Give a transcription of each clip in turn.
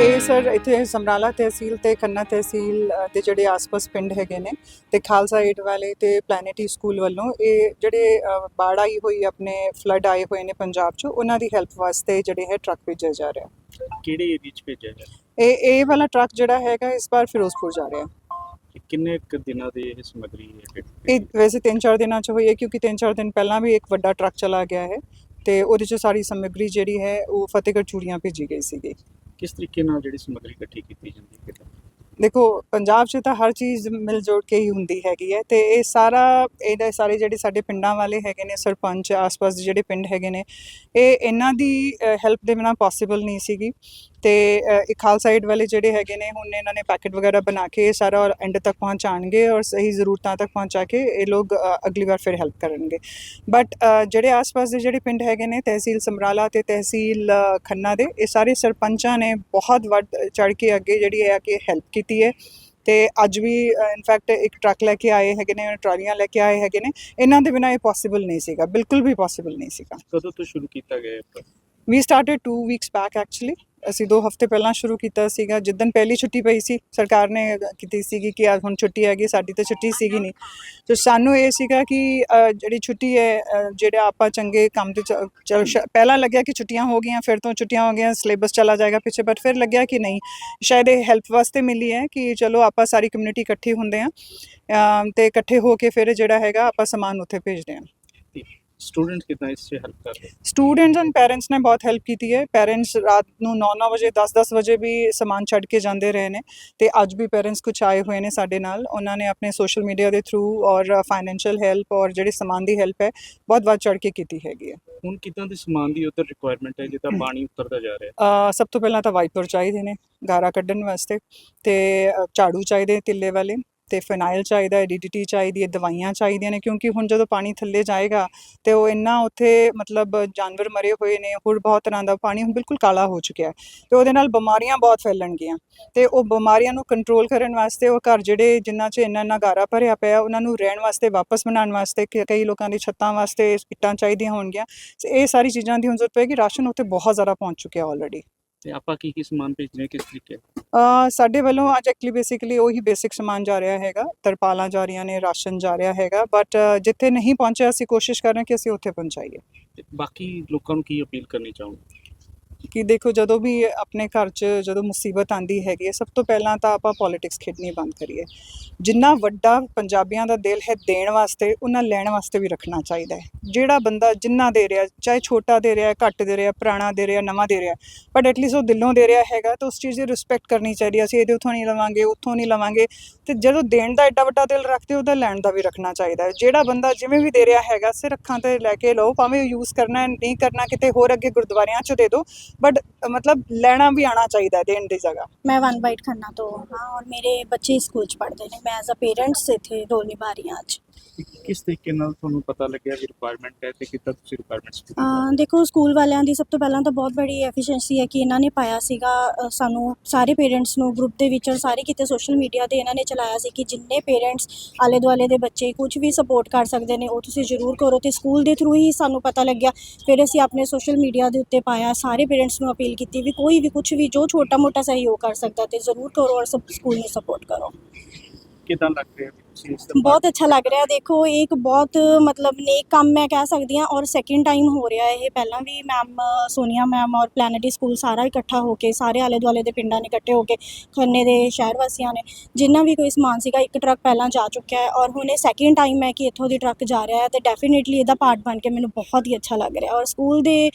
ਇਹ ਸਰ ਇੱਥੇ ਸਮਰਾਲਾ ਤਹਿਸੀਲ ਤੇ ਖੰਨਾ ਤਹਿਸੀਲ ਦੇ ਜਿਹੜੇ ਆਸ-ਪਾਸ ਪਿੰਡ ਹੈਗੇ ਨੇ ਤੇ ਖਾਲਸਾ ਏਡ ਵਾਲੇ ਤੇ ਪਲੈਨੇਟਰੀ ਸਕੂਲ ਵੱਲੋਂ ਇਹ ਜਿਹੜੇ ਬਾੜ ਆਈ ਹੋਈ ਆਪਣੇ ਫਲੱਡ ਆਏ ਹੋਏ ਨੇ ਪੰਜਾਬ 'ਚ ਉਹਨਾਂ ਦੀ ਹੈਲਪ ਵਾਸਤੇ ਜਿਹੜੇ ਹੈ ਟਰੱਕ ਭੇਜਿਆ ਜਾ ਰਿਹਾ। ਕਿਹੜੇ ਏਰੀਆ ਚ ਭੇਜਿਆ ਗਿਆ ਇਹ ਇਹ ਵਾਲਾ ਟਰੱਕ ਜਿਹੜਾ ਹੈਗਾ ਇਸ ਵਾਰ ਫਿਰੋਜ਼ਪੁਰ ਜਾ ਰਿਹਾ। ਤੇ ਕਿੰਨੇ ਕੁ ਦਿਨਾਂ ਦੀ ਇਹ ਸਮੱਗਰੀ ਹੈ ਇਹ ਵੈਸੇ 3-4 ਦਿਨਾਂ 'ਚ ਹੋਈ ਹੈ ਕਿਉਂਕਿ 3-4 ਦਿਨ ਪਹਿਲਾਂ ਵੀ ਇੱਕ ਵੱਡਾ ਟਰੱਕ ਚਲਾ ਗਿਆ ਹੈ ਤੇ ਉਹਦੇ 'ਚ ਸਾਰੀ ਸਮੱਗਰੀ ਜਿਹੜੀ ਹੈ ਉਹ ਫਤਿਹਗੜ੍ਹ ਚੂੜੀਆਂ ਭੇਜੀ ਗਈ ਸੀਗੀ। ਕਿਸ ਤਰੀਕੇ ਨਾਲ ਜਿਹੜੀ ਸਮੱਗਰੀ ਇਕੱਠੀ ਕੀਤੀ ਜਾਂਦੀ ਹੈ ਕਿੱਦਾਂ? ਦੇਖੋ, ਪੰਜਾਬ 'ਚ ਤਾਂ ਹਰ ਚੀਜ਼ ਮਿਲ ਜੋੜ ਕੇ ਹੀ ਹੁੰਦੀ ਹੈਗੀ ਹੈ ਤੇ ਇਹ ਸਾਰਾ ਇਹਦਾ ਸਾਰੇ ਜਿਹੜੇ ਸਾਡੇ ਪਿੰਡਾਂ ਵਾਲੇ ਹੈਗੇ ਨੇ, ਸਰਪੰਚ, ਆਸ-ਪਾਸ ਦੇ ਜਿਹੜੇ ਪਿੰਡ ਹੈਗੇ ਨੇ, ਇਹ ਇਹਨਾਂ ਦੀ ਹੈਲਪ ਦੇ ਬਿਨਾਂ ਪੋਸੀਬਲ ਨਹੀਂ ਸੀਗੀ ਤੇ ਇਹ ਖਾਲਸਾ ਏਡ ਵਾਲੇ ਜਿਹੜੇ ਹੈਗੇ ਨੇ ਹੁਣ ਇਹਨਾਂ ਨੇ ਪੈਕੇਟ ਵਗੈਰਾ ਬਣਾ ਕੇ ਇਹ ਸਾਰਾ ਔਰ ਐਂਡ ਤੱਕ ਪਹੁੰਚਾਣਗੇ ਔਰ ਸਹੀ ਜ਼ਰੂਰਤਾਂ ਤੱਕ ਪਹੁੰਚਾ ਕੇ ਇਹ ਲੋਕ ਅਗਲੀ ਵਾਰ ਫਿਰ ਹੈਲਪ ਕਰਨਗੇ। ਬਟ ਜਿਹੜੇ ਆਸ-ਪਾਸ ਦੇ ਜਿਹੜੇ ਪਿੰਡ ਹੈਗੇ ਨੇ ਤਹਿਸੀਲ ਸਮਰਾਲਾ ਤੇ ਤਹਿਸੀਲ ਖੰਨਾ ਦੇ ਇਹ ਸਾਰੇ ਸਰਪੰਚਾਂ ਨੇ ਬਹੁਤ ਵੱਡ ਚੜ ਕੇ ਅੱਗੇ ਜਿਹੜੀ ਹੈ ਕਿ ਹੈਲਪ ਕੀਤੀ ਹੈ। ਤੇ ਅੱਜ ਵੀ ਇਨਫੈਕਟ ਇੱਕ ਟਰੱਕ ਲੈ ਕੇ ਆਏ ਹੈਗੇ ਨੇ ਟਰਾਲੀਆਂ ਲੈ ਕੇ ਆਏ ਹੈਗੇ ਨੇ ਇਹਨਾਂ ਦੇ ਬਿਨਾਂ ਇਹ ਪੋਸੀਬਲ ਨਹੀਂ ਸੀਗਾ ਬਿਲਕੁਲ ਵੀ ਪੋਸੀਬਲ ਨਹੀਂ ਸੀਗਾ। ਕਦੋਂ ਤੋਂ ਸ਼ੁਰੂ ਕੀਤਾ ਗਿਆ ਇਹ? We started 2 weeks back actually ਅਸੀਂ 2 ਹਫ਼ਤੇ ਪਹਿਲਾਂ ਸ਼ੁਰੂ ਕੀਤਾ ਸੀਗਾ ਜਿੱਦਨ ਪਹਿਲੀ ਛੁੱਟੀ ਪਈ ਸੀ, ਸਰਕਾਰ ਨੇ ਕੀਤੀ ਸੀਗੀ ਕਿ ਅੱਜ ਹੁਣ ਛੁੱਟੀ ਹੈਗੀ, ਸਾਡੀ ਤਾਂ ਛੁੱਟੀ ਸੀਗੀ ਨਹੀਂ। ਤੇ ਸਾਨੂੰ ਇਹ ਸੀਗਾ ਕਿ ਜਿਹੜੀ ਛੁੱਟੀ ਹੈ ਜਿਹੜਾ ਆਪਾਂ ਚੰਗੇ ਕੰਮ ਤੇ ਚ- ਪਹਿਲਾਂ ਲੱਗਿਆ ਕਿ ਛੁੱਟੀਆਂ ਹੋ ਗਈਆਂ, ਫਿਰ ਤੋਂ ਛੁੱਟੀਆਂ ਹੋ ਗਈਆਂ, ਸਿਲੇਬਸ ਚਲਾ ਜਾਏਗਾ ਪਿੱਛੇ ਬਟ ਫਿਰ ਲੱਗਿਆ ਕਿ ਨਹੀਂ। ਸ਼ਾਇਦ ਇਹ ਹੈਲਪ ਵਾਸਤੇ ਮਿਲੀ ਹੈ ਕਿ ਚਲੋ ਆਪਾਂ ਸਾਰੀ ਕਮਿਊਨਿਟੀ ਇਕੱਠੀ ਹੁੰਦੇ ਆ ਤੇ ਇਕੱਠੇ ਹੋ ਕੇ ਫਿਰ ਜਿਹੜਾ ਹੈਗਾ ਆਪਾਂ ਸਮਾਨ ਉੱਥੇ ਭੇਜਦੇ ਹਾਂ। ਸਟੂਡੈਂਟ ਕਿਦਾਂ ਇਸ 'ਚ ਹੈਲਪ ਕਰ ਰਹੇ ਸਟੂਡੈਂਟਸ ਐਂਡ ਪੈਰੈਂਟਸ ਨੇ ਬਹੁਤ ਹੈਲਪ ਕੀਤੀ ਹੈ। ਪੈਰੈਂਟਸ ਰਾਤ ਨੂੰ 9-9 ਵਜੇ 10-10 ਵਜੇ ਵੀ ਸਮਾਨ ਛੱਡ ਕੇ ਜਾਂਦੇ ਰਹੇ ਨੇ ਤੇ ਅੱਜ ਵੀ ਪੈਰੈਂਟਸ ਕੁਝ ਆਏ ਹੋਏ ਨੇ ਸਾਡੇ ਨਾਲ। ਉਹਨਾਂ ਨੇ ਆਪਣੇ ਸੋਸ਼ਲ ਮੀਡੀਆ ਦੇ ਥਰੂ ਔਰ ਫਾਈਨੈਂਸ਼ੀਅਲ ਹੈਲਪ ਔਰ ਜਿਹੜੀ ਸਮਾਨ ਦੀ ਹੈਲਪ ਹੈ ਬਹੁਤ ਵੱਧ ਚੜ ਕੇ ਕੀਤੀ ਹੈਗੀ ਹੈ। ਹੁਣ ਕਿਦਾਂ ਦੇ ਸਮਾਨ ਦੀ ਉਧਰ ਰਿਕੁਆਇਰਮੈਂਟ ਹੈ ਜਿੱਦਾਂ ਪਾਣੀ ਉਤਰਦਾ ਜਾ ਰਿਹਾ? ਅ, ਸਭ ਤੋਂ ਪਹਿਲਾਂ ਤਾਂ ਵਾਈਪਰ ਚਾਹੀਦੇ ਨੇ ਗਾਰਾ ਕੱਢਣ ਵਾਸਤੇ ਤੇ ਝਾੜੂ ਚਾਹੀਦੇ ਤਿੱਲੇ ਵਾਲੇ। ਤੇ ਫਿਨਾਈਲ ਚਾਹੀਦਾ ਹੈ ਡੀਡੀਟੀ ਚਾਹੀਦੀ ਹੈ, ਦਵਾਈਆਂ ਚਾਹੀਦੀਆਂ ਨੇ, ਕਿਉਂਕਿ ਹੁਣ ਜਦੋਂ ਪਾਣੀ ਥੱਲੇ ਜਾਏਗਾ ਤੇ ਉਹ ਇੰਨਾ ਉੱਥੇ ਮਤਲਬ ਜਾਨਵਰ ਮਰੇ ਹੋਏ ਨੇ, ਹੋਰ ਬਹੁਤ ਤਰ੍ਹਾਂ ਦਾ ਪਾਣੀ ਹੁਣ ਬਿਲਕੁਲ ਕਾਲਾ ਹੋ ਚੁੱਕਿਆ ਹੈ ਤੇ ਉਹਦੇ ਨਾਲ ਬਿਮਾਰੀਆਂ ਬਹੁਤ ਫੈਲਣਗੀਆਂ ਤੇ ਉਹ ਬਿਮਾਰੀਆਂ ਨੂੰ ਕੰਟਰੋਲ ਕਰਨ ਵਾਸਤੇ ਉਹ ਘਰ ਜਿਹੜੇ ਜਿਨ੍ਹਾਂ 'ਚ ਇੰਨਾ ਇੰਨਾ ਗਾਰਾ ਭਰਿਆ ਪਿਆ, ਉਹਨਾਂ ਨੂੰ ਰਹਿਣ ਵਾਸਤੇ, ਵਾਪਸ ਬਣਾਉਣ ਵਾਸਤੇ ਕਈ ਲੋਕਾਂ ਦੀ ਛੱਤਾਂ ਵਾਸਤੇ ਇੱਟਾਂ ਚਾਹੀਦੀਆਂ ਹੋਣਗੀਆਂ ਤੇ ਇਹ ਸਾਰੀ ਚੀਜ਼ਾਂ ਦੀ ਹੁਣ ਜ਼ਰੂਰਤ ਪਏਗੀ, ਰਾਸ਼ਨ ਉੱਥੇ ਬਹੁਤ ਜ਼ਿਆਦਾ ਪਹੁੰਚ ਚੁੱਕਿਆ ਆਲਰੇਡੀ ਤੇ ਆਪਾਂ ਕੀ ਕੀ ਸਮਾਨ ਭੇਜਨੇ ਕਿਸ ਤਰੀਕੇ ਅ ਸਾਡੇ ਵੱਲੋਂ ਅੱਜ ਐਕਚੁਅਲੀ ਬੇਸਿਕਲੀ ਉਹੀ ਬੇਸਿਕ ਸਮਾਨ ਜਾ ਰਿਹਾ ਹੈਗਾ। ਤਰਪਾਲਾਂ ਜਾ ਰਹੀਆਂ ਨੇ ਰਾਸ਼ਨ ਜਾ ਰਿਹਾ ਹੈਗਾ। ਬਟ ਜਿੱਥੇ ਨਹੀਂ ਪਹੁੰਚਿਆ ਅਸੀਂ ਕੋਸ਼ਿਸ਼ ਕਰ ਰਹੇ ਹਾਂ ਕਿ ਅਸੀਂ ਉੱਥੇ ਪਹੁੰਚਾਈਏ। ਤੇ ਬਾਕੀ ਲੋਕਾਂ ਨੂੰ ਕੀ ਅਪੀਲ ਕਰਨੀ ਚਾਹੋਗੇ? ਕਿ ਦੇਖੋ ਜਦੋਂ ਵੀ ਆਪਣੇ ਘਰ 'ਚ ਜਦੋਂ ਮੁਸੀਬਤ ਆਂਦੀ ਹੈਗੀ ਹੈ, ਸਭ ਤੋਂ ਪਹਿਲਾਂ ਤਾਂ ਆਪਾਂ ਪੋਲਿਟਿਕਸ ਖੇਡਣੀ ਬੰਦ ਕਰੀਏ। ਜਿੰਨਾ ਵੱਡਾ ਪੰਜਾਬੀਆਂ ਦਾ ਦਿਲ ਹੈ ਦੇਣ ਵਾਸਤੇ, ਉਹਨਾਂ ਲੈਣ ਵਾਸਤੇ ਵੀ ਰੱਖਣਾ ਚਾਹੀਦਾ ਹੈ। ਜਿਹੜਾ ਬੰਦਾ ਜਿੰਨਾ ਦੇ ਰਿਹਾ, ਚਾਹੇ ਛੋਟਾ ਦੇ ਰਿਹਾ, ਘੱਟ ਦੇ ਰਿਹਾ, ਪੁਰਾਣਾ ਦੇ ਰਿਹਾ, ਨਵਾਂ ਦੇ ਰਿਹਾ ਬਟ ਐਟਲੀਸਟ ਉਹ ਦਿਲੋਂ ਦੇ ਰਿਹਾ ਹੈਗਾ, ਤਾਂ ਉਸ ਚੀਜ਼ ਦੀ ਰਿਸਪੈਕਟ ਕਰਨੀ ਚਾਹੀਦੀ ਹੈ। ਅਸੀਂ ਇਹਦੇ ਉੱਥੋਂ ਨਹੀਂ ਲਵਾਂਗੇ, ਉੱਥੋਂ ਨਹੀਂ ਲਵਾਂਗੇ। ਤੇ ਜਦੋਂ ਦੇਣ ਦਾ ਐਡਾ ਵੱਡਾ ਦਿਲ ਰੱਖਦੇ ਉਹਦਾ ਲੈਣ ਦਾ ਵੀ ਰੱਖਣਾ ਚਾਹੀਦਾ ਹੈ। ਜਿਹੜਾ ਬੰਦਾ ਜਿਵੇਂ ਵੀ ਦੇ ਰਿਹਾ ਹੈਗਾ, ਸਿਰ ਅੱਖਾਂ ਤੇ ਲੈ ਕੇ ਲਓ, ਭਾਵੇਂ ਯੂਜ਼ ਕਰਨਾ ਨਹੀਂ ਕਰਨਾ, ਕਿਤੇ ਹੋਰ ਅੱਗੇ ਗੁਰਦੁਆਰਿਆਂ 'ਚ ਦੇ ਦਿਓ ਬਟ ਮਤਲਬ ਲੈਣਾ ਵੀ ਆਣਾ ਚਾਹੀਦਾ ਹੈ ਦੇਣ ਦੀ ਜਗ੍ਹਾ। ਮੈਂ ਵਨ ਬਾਈਟ ਖੰਨਾ ਤੋਂ ਹਾਂ ਔਰ ਮੇਰੇ ਬੱਚੇ ਸਕੂਲ ਚ ਪੜ੍ਹਦੇ ਨੇ। ਮੈਂ ਐਜ਼ ਅ ਪੇਰੈਂਟਸ ਇੱਥੇ ਰੋਲ ਨਿਭਾ ਰਹੀ ਹਾਂ ਅੱਜ। ਕਿ ਕਿਸ ਤਰੀਕੇ ਨਾਲ ਤੁਹਾਨੂੰ ਪਤਾ ਲੱਗਿਆ ਵੀ ਰਿਕੁਆਇਰਮੈਂਟ ਹੈ ਤੇ ਕਿੱਦਾਂ ਤੁਸੀਂ ਰਿਕੁਆਇਰਮੈਂਟਸ ਅਹ ਦੇਖੋ ਸਕੂਲ ਵਾਲਿਆਂ ਦੀ ਸਭ ਤੋਂ ਪਹਿਲਾਂ ਤਾਂ ਬਹੁਤ ਬੜੀ ਐਫੀਸ਼ੀਐਂਸੀ ਹੈ ਕਿ ਇਹਨਾਂ ਨੇ ਪਾਇਆ ਸੀਗਾ ਸਾਨੂੰ ਸਾਰੇ ਪੇਰੈਂਟਸ ਨੂੰ ਗਰੁੱਪ ਦੇ ਵਿੱਚ ਔਰ ਸਾਰੇ ਕਿਤੇ ਸੋਸ਼ਲ ਮੀਡੀਆ ਤੇ ਇਹਨਾਂ ਨੇ ਚਲਾਇਆ ਸੀ ਕਿ ਜਿੰਨੇ ਪੇਰੈਂਟਸ ਆਲੇ ਦੁਆਲੇ ਦੇ ਬੱਚੇ ਕੁਝ ਵੀ ਸਪੋਰਟ ਕਰ ਸਕਦੇ ਨੇ ਉਹ ਤੁਸੀਂ ਜ਼ਰੂਰ ਕਰੋ ਤੇ ਸਕੂਲ ਦੇ ਥਰੂ ਹੀ ਸਾਨੂੰ ਪਤਾ ਲੱਗਿਆ। ਫਿਰ ਅਸੀਂ ਆਪਣੇ ਸੋਸ਼ਲ ਮੀਡੀਆ ਦੇ ਉੱਤੇ ਪਾਇਆ ਸਾਰੇ ਪੇਰੈਂਟਸ ਨੂੰ ਅਪੀਲ ਕੀਤੀ ਵੀ ਕੋਈ ਵੀ ਕੁਝ ਵੀ, ਜੋ ਛੋਟਾ ਮੋਟਾ ਸਹਿਯੋਗ ਕਰ ਸਕਦਾ ਤੇ ਜ਼ਰੂਰ ਕਰੋ ਔਰ ਸਭ ਸਕੂਲ ਨੂੰ ਸਪੋਰਟ ਕਰੋ। ਕਿਦਾਂ ਲੱਗ ਰਿਹਾ? ਬਹੁਤ ਅੱਛਾ ਲੱਗ ਰਿਹਾ। ਦੇਖੋ, ਇਹ ਇੱਕ ਬਹੁਤ ਮਤਲਬ ਨੇਕ ਕੰਮ ਮੈਂ ਕਹਿ ਸਕਦੀ ਹਾਂ ਔਰ ਸੈਕਿੰਡ ਟਾਈਮ ਹੋ ਰਿਹਾ ਇਹ। ਪਹਿਲਾਂ ਵੀ ਮੈਮ ਸੋਨੀਆ ਮੈਮ ਔਰ ਪਲੈਨੇਟਰੀ ਸਕੂਲ ਸਾਰਾ ਇਕੱਠਾ ਹੋ ਕੇ, ਸਾਰੇ ਆਲੇ ਦੁਆਲੇ ਦੇ ਪਿੰਡਾਂ ਨੇ ਇਕੱਠੇ ਹੋ ਕੇ, ਖੰਨੇ ਦੇ ਸ਼ਹਿਰ ਵਾਸੀਆਂ ਨੇ, ਜਿੰਨਾ ਵੀ ਕੋਈ ਸਮਾਨ ਸੀਗਾ, ਇੱਕ ਟਰੱਕ ਪਹਿਲਾਂ ਜਾ ਚੁੱਕਿਆ ਹੈ ਔਰ ਹੁਣ ਇਹ ਸੈਕਿੰਡ ਟਾਈਮ ਹੈ ਕਿ ਇੱਥੋਂ ਦੀ ਟਰੱਕ ਜਾ ਰਿਹਾ ਹੈ ਤੇ ਡੈਫੀਨਿਟਲੀ ਇਹਦਾ ਪਾਰਟ ਬਣ ਕੇ ਮੈਨੂੰ ਬਹੁਤ ਹੀ ਅੱਛਾ ਲੱਗ ਰਿਹਾ। ਔਰ ਸਕੂਲ ਦੇ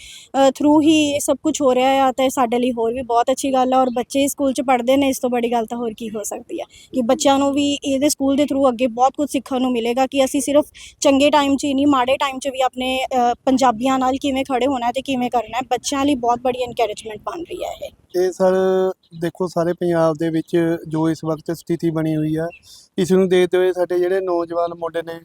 ਥਰੂ ਹੀ ਇਹ ਸਭ ਕੁਝ ਹੋ ਰਿਹਾ ਹੈ ਤਾਂ ਸਾਡੇ ਲਈ ਹੋਰ ਵੀ ਬਹੁਤ ਅੱਛੀ ਗੱਲ ਹੈ। ਔਰ ਬੱਚੇ ਸਕੂਲ 'ਚ ਪੜ੍ਹਦੇ ਨੇ, ਇਸ ਤੋਂ ਬੜੀ ਗੱਲ ਤਾਂ ਹੋਰ ਕੀ ਹੋ ਸਕਦੀ ਹੈ ਕਿ ਬੱਚਿਆਂ ਨੂੰ ਵੀ ਇਹਦੇ ਸਕੂਲ ਦੇ ਥਰੂ ਅੱਗੇ ਬਹੁਤ ਕੁਝ ਸਿੱਖਣ ਨੂੰ ਮਿਲੇਗਾ ਕਿ ਅਸੀਂ ਸਿਰਫ ਚੰਗੇ ਟਾਈਮ 'ਚ ਹੀ ਨਹੀਂ, ਮਾੜੇ ਟਾਈਮ 'ਚ ਵੀ ਆਪਣੇ ਪੰਜਾਬੀਆਂ ਨਾਲ ਕਿਵੇਂ ਖੜੇ ਹੋਣਾ ਤੇ ਕਿਵੇਂ ਕਰਨਾ ਹੈ, ਬੱਚਿਆਂ ਲਈ ਬਹੁਤ ਬੜੀ ਐਨਕਰੇਜਮੈਂਟ ਬਣ ਰਹੀ ਹੈ ਇਹ। ਇਹ ਸਰ, ਦੇਖੋ ਸਾਰੇ ਪੰਜਾਬ ਦੇ ਵਿੱਚ ਜੋ ਇਸ ਵਕਤ ਸਥਿਤੀ ਬਣੀ ਹੋਈ ਆ, ਇਸ ਨੂੰ ਦੇਖਦੇ ਹੋਏ ਸਾਡੇ ਜਿਹੜੇ ਨੌਜਵਾਨ ਮੁੰਡੇ ਨੇ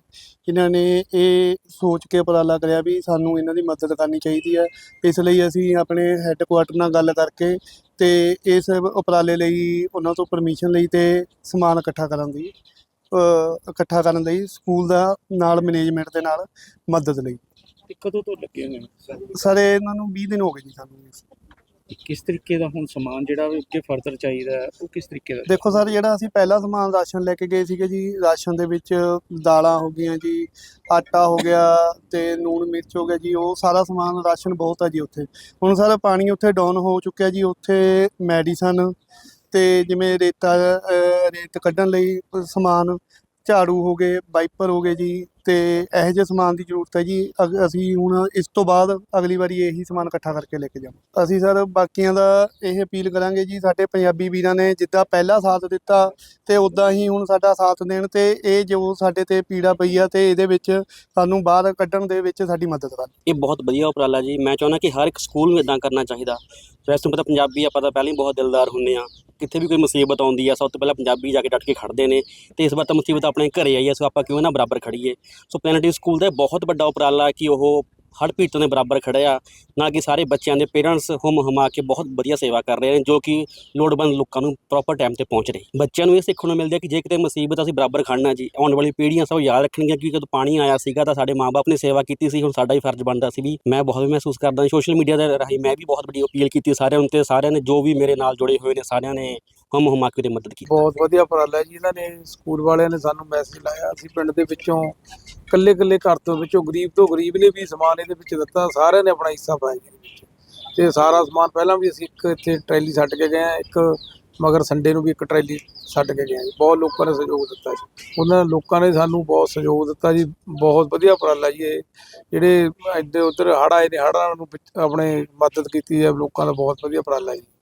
ਇਹਨਾਂ ਨੇ ਇਹ ਸੋਚ ਕੇ ਉਪਰਾਲਾ ਕਰਿਆ ਵੀ ਸਾਨੂੰ ਇਹਨਾਂ ਦੀ ਮਦਦ ਕਰਨੀ ਚਾਹੀਦੀ ਹੈ ਇਸ ਲਈ ਅਸੀਂ ਆਪਣੇ ਹੈੱਡਕੁਆਟਰ ਨਾਲ ਗੱਲ ਕਰਕੇ ਤੇ ਇਸ ਉਪਰਾਲੇ ਲਈ, ਉਹਨਾਂ ਤੋਂ ਪਰਮਿਸ਼ਨ ਲਈ ਤੇ ਸਮਾਨ ਇਕੱਠਾ ਕਰਨ ਦੀ ਇਕੱਠਾ ਕਰਨ ਲਈ ਸਕੂਲ ਦਾ ਨਾਲ ਮੈਨੇਜਮੈਂਟ ਦੇ ਨਾਲ ਮਦਦ ਲਈ। ਤੇ ਕਦੋਂ ਤੋਂ ਲੱਗੇ ਹੋਏ ਨੇ? ਸਰ ਇਹਨਾਂ ਨੂੰ 20 ਦਿਨ ਹੋ ਗਏ ਜੀ ਸਾਨੂੰ। ਕਿਸ ਤਰੀਕੇ ਦਾ ਹੁਣ ਸਮਾਨ ਜਿਹੜਾ ਵੀ ਅੱਗੇ ਫਰਦਰ ਚਾਹੀਦਾ ਹੈ, ਉਹ ਕਿਸ ਤਰੀਕੇ ਦਾ? ਦੇਖੋ ਸਰ ਜਿਹੜਾ ਅਸੀਂ ਪਹਿਲਾ ਸਮਾਨ ਰਾਸ਼ਨ ਲੈ ਕੇ ਗਏ ਸੀਗੇ ਜੀ ਰਾਸ਼ਨ ਦੇ ਵਿੱਚ ਦਾਲਾਂ ਹੋ ਗਈਆਂ ਜੀ ਆਟਾ ਹੋ ਗਿਆ ਤੇ ਨੂਣ ਮਿਰਚ ਹੋ ਗਿਆ ਜੀ ਉਹ ਸਾਰਾ ਸਮਾਨ ਰਾਸ਼ਨ ਬਹੁਤ ਹੈ ਜੀ ਉੱਥੇ। ਹੁਣ ਸਰ ਪਾਣੀ ਉੱਥੇ ਡਾਊਨ ਹੋ ਚੁੱਕਿਆ ਜੀ ਉੱਥੇ ਮੈਡੀਸਨ ਤੇ ਜਿਵੇਂ ਰੇਤਾ ਰੇਤ ਕੱਢਣ ਲਈ ਸਮਾਨ ਝਾੜੂ ਹੋ ਗਏ, ਵਾਈਪਰ ਹੋ ਗਏ ਜੀ, ਤੇ ਇਹੋ ਜਿਹੇ ਸਮਾਨ ਦੀ ਜ਼ਰੂਰਤ ਹੈ ਜੀ। ਅਗ- ਅਸੀਂ ਹੁਣ ਇਸ ਤੋਂ ਬਾਅਦ ਅਗਲੀ ਵਾਰੀ ਇਹੀ ਸਮਾਨ ਇਕੱਠਾ ਕਰਕੇ ਲੈ ਕੇ ਜਾਵਾਂ ਅਸੀਂ ਸਰ ਬਾਕੀਆਂ ਦਾ ਇਹ ਅਪੀਲ ਕਰਾਂਗੇ ਜੀ, ਸਾਡੇ ਪੰਜਾਬੀ ਵੀਰਾਂ ਨੇ ਜਿੱਦਾਂ ਪਹਿਲਾ ਸਾਥ ਦਿੱਤਾ ਤੇ ਉਦਾਂ ਹੀ ਹੁਣ ਸਾਡਾ ਸਾਥ ਦੇਣ ਤੇ ਇਹ ਜੋ ਸਾਡੇ ਤੇ ਪੀੜਾ ਪਈ ਆ ਤੇ ਇਹਦੇ ਵਿੱਚ ਸਾਨੂੰ ਬਾਹਰ ਕੱਢਣ ਦੇ ਵਿੱਚ ਸਾਡੀ ਮਦਦ ਕਰਨ। ਇਹ ਬਹੁਤ ਵਧੀਆ ਉਪਰਾਲਾ ਜੀ। ਮੈਂ ਚਾਹੁੰਦਾ ਕਿ ਹਰ ਇੱਕ ਸਕੂਲ ਨੂੰ ਇਦਾਂ ਕਰਨਾ ਚਾਹੀਦਾ। ਵੈਸੇ ਤੁਹਾਨੂੰ ਪਤਾ ਪੰਜਾਬੀ ਆਪਾਂ ਤਾਂ ਪਹਿਲਾਂ ਹੀ ਬਹੁਤ ਦਿਲਦਾਰ ਹੁੰਦੇ ਆ ਕਿੱਥੇ ਵੀ ਕੋਈ ਮੁਸੀਬਤ ਆਉਂਦੀ ਆ, ਸਭ ਤੋਂ ਪਹਿਲਾਂ ਪੰਜਾਬੀ ਜਾ ਕੇ ਡਟ ਕੇ ਖੜਦੇ ਨੇ ਤੇ ਇਸ ਵਾਰ ਤਾਂ ਮੁਸੀਬਤ ਆਪਣੇ ਘਰੇ ਆਈ ਆ, ਸੋ ਆਪਾਂ ਕਿਉਂ ਨਾ ਬਰਾਬਰ ਖੜੀਏ। ਸੋ ਪਲੈਨਟਰੀ ਸਕੂਲ ਦਾ ਇਹ ਬਹੁਤ ਵੱਡਾ ਉਪਰਾਲਾ ਕਿ ਉਹ ਹਰ ਪੀੜਤ ਦੇ ਬਰਾਬਰ ਖੜਿਆ ਨਾ ਕਿ ਸਾਰੇ ਬੱਚਿਆਂ ਦੇ ਪੇਰੈਂਟਸ ਹੁਮ ਹਮਾ ਕੇ ਬਹੁਤ ਵਧੀਆ ਸੇਵਾ ਕਰ ਰਹੇ ਨੇ, ਜੋ ਕਿ ਲੋੜਵੰਦ ਲੋਕਾਂ ਨੂੰ ਪ੍ਰੋਪਰ ਟਾਈਮ ਤੇ ਪਹੁੰਚ ਰਹੇ। ਬੱਚਿਆਂ ਨੂੰ ਇਹ ਸਿੱਖਣ ਨੂੰ ਮਿਲਦਾ ਕਿ ਜੇ ਕਿਤੇ ਮੁਸੀਬਤ ਅਸੀਂ ਬਰਾਬਰ ਖੜਨਾ ਜੀ, ਆਉਣ ਵਾਲੀ ਪੀੜ੍ਹੀਆਂ ਸਭ ਯਾਦ ਰੱਖਣਗੀਆਂ ਕਿ ਜਦੋਂ ਪਾਣੀ ਆਇਆ ਸੀਗਾ ਤਾਂ ਸਾਡੇ ਮਾਪੇ ਨੇ ਸੇਵਾ ਕੀਤੀ ਸੀ, ਹੁਣ ਸਾਡਾ ਹੀ ਫਰਜ਼ ਬਣਦਾ ਸੀ ਵੀ ਮੈਂ ਬਹੁਤ ਮਹਿਸੂਸ ਕਰਦਾ ਸੋਸ਼ਲ ਮੀਡੀਆ ਦੇ ਰਾਹੀਂ ਮੈਂ ਵੀ ਬਹੁਤ ਵੱਡੀ ਅਪੀਲ ਕੀਤੀ, ਸਾਰਿਆਂ ਨੂੰ ਤੇ ਸਾਰਿਆਂ ਨੇ ਜੋ ਵੀ ਮੇਰੇ ਨਾਲ ਜੁੜੇ ਹੋਏ ਨੇ, ਸਾਰਿਆਂ ਨੇ ਹਮ ਹਮਾ ਕੇ ਮਦਦ ਕੀਤੀ। ਬਹੁਤ ਵਧੀਆ ਉਪਰਾਲਾ ਜੀ, ਇਹਨਾਂ ਨੇ ਸਕੂਲ ਵਾਲਿਆਂ ਨੇ ਸਾਨੂੰ ਮੈਸੇਜ ਲਾਇਆ, ਅਸੀਂ ਪਿੰਡ ਦੇ ਵਿੱਚੋਂ ਕੱਲੇ ਕੱਲੇ ਘਰ ਤੋਂ ਵਿੱਚੋਂ ਗਰੀਬ ਤੋਂ ਗਰੀਬ ਨੇ ਵੀ ਸਮਾਨ ਇਹਦੇ ਵਿੱਚ ਦਿੱਤਾ, ਸਾਰਿਆਂ ਨੇ ਆਪਣਾ ਹਿੱਸਾ ਪਾਇਆ ਜੀ ਇਹਦੇ ਵਿੱਚ। ਤੇ ਸਾਰਾ ਸਮਾਨ ਪਹਿਲਾਂ ਵੀ ਅਸੀਂ ਇੱਕ ਇੱਥੇ ਟਰੈਲੀ ਛੱਡ ਕੇ ਗਏ ਆ ਇੱਕ ਮਗਰ ਸੰਡੇ ਨੂੰ ਵੀ ਇੱਕ ਟਰੈਲੀ ਛੱਡ ਕੇ ਗਏ ਆ ਜੀ। ਬਹੁਤ ਲੋਕਾਂ ਨੇ ਸਹਿਯੋਗ ਦਿੱਤਾ ਜੀ। ਉਹਨਾਂ ਲੋਕਾਂ ਨੇ ਸਾਨੂੰ ਬਹੁਤ ਸਹਿਯੋਗ ਦਿੱਤਾ ਜੀ। ਬਹੁਤ ਵਧੀਆ ਉਪਰਾਲਾ ਜੀ ਇਹ। ਜਿਹੜੇ ਇੱਧਰ ਉੱਧਰ ਹੜ੍ਹ ਆਏ ਨੇ, ਹੜ੍ਹਾਂ ਨੂੰ ਆਪਣੇ ਮਦਦ ਕੀਤੀ ਹੈ, ਲੋਕਾਂ ਦਾ ਬਹੁਤ ਵਧੀਆ ਉਪਰਾਲਾ ਜੀ।